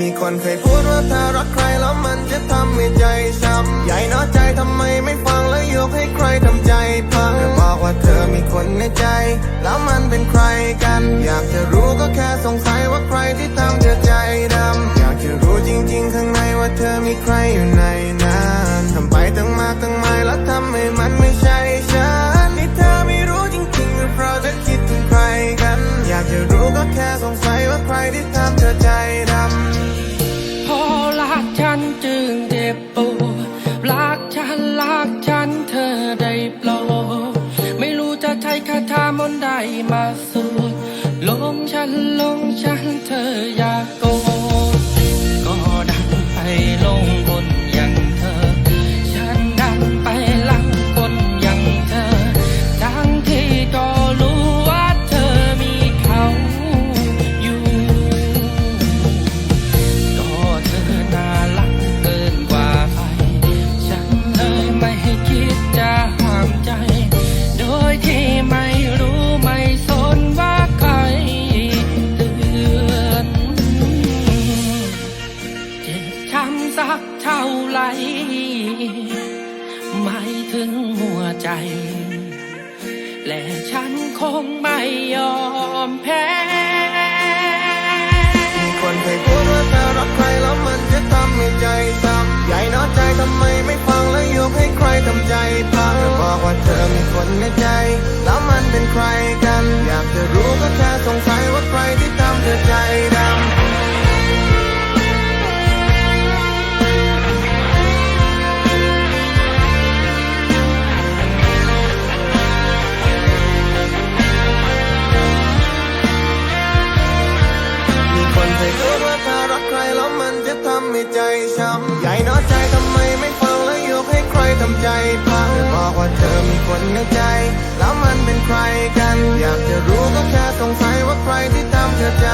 มีคนเคยพูดว่าถ้ารักใครแล้วมันจะทำให้ใจช้ำใหญ่น้อใจทำไมไม่ฟังแล้วยกให้ใครทำใจพังบอกว่าเธอมีคนในใจ แล้วมันเป็นใครกัน อยากจะรู้ก็แค่สงสัยว่าใครที่ทำเธอใจดำอยากจะรู้จริง ๆ ข้างในว่าเธอมีใครอยู่ จ็บปวดรักฉันรักฉันเธอได้โปรดไม่รู้จะใช้คาถามนต์ใดมาสวดลงฉันลงฉันเธออย่าโกร สักเท่าไหรไม่ถึงหัวใจ และฉันคงไม่ยอมแพ้มีคนเคยพูดว่าถ้ารักใครแล้วมันจะทำให้ใจช้ำใหญ่น้อใจทำไมไม่ฟังและยกให้ใครทำใจพังเธอบอกว่าเธอมีคนในใจ แล้วมันเป็นใคร มีคนเคยพูดว่าถ้ารักใครแล้วมันจะทำให้ใจช้ำใหญ่น้อใจทำไมไม่ฟังและยกให้ใครทำใจพังบอกว่าเธอมีคนในใจ แล้วมันเป็นใครกัน อยากจะรู้ก็แค่สงสัยว่าใครที่ทำเธอใจ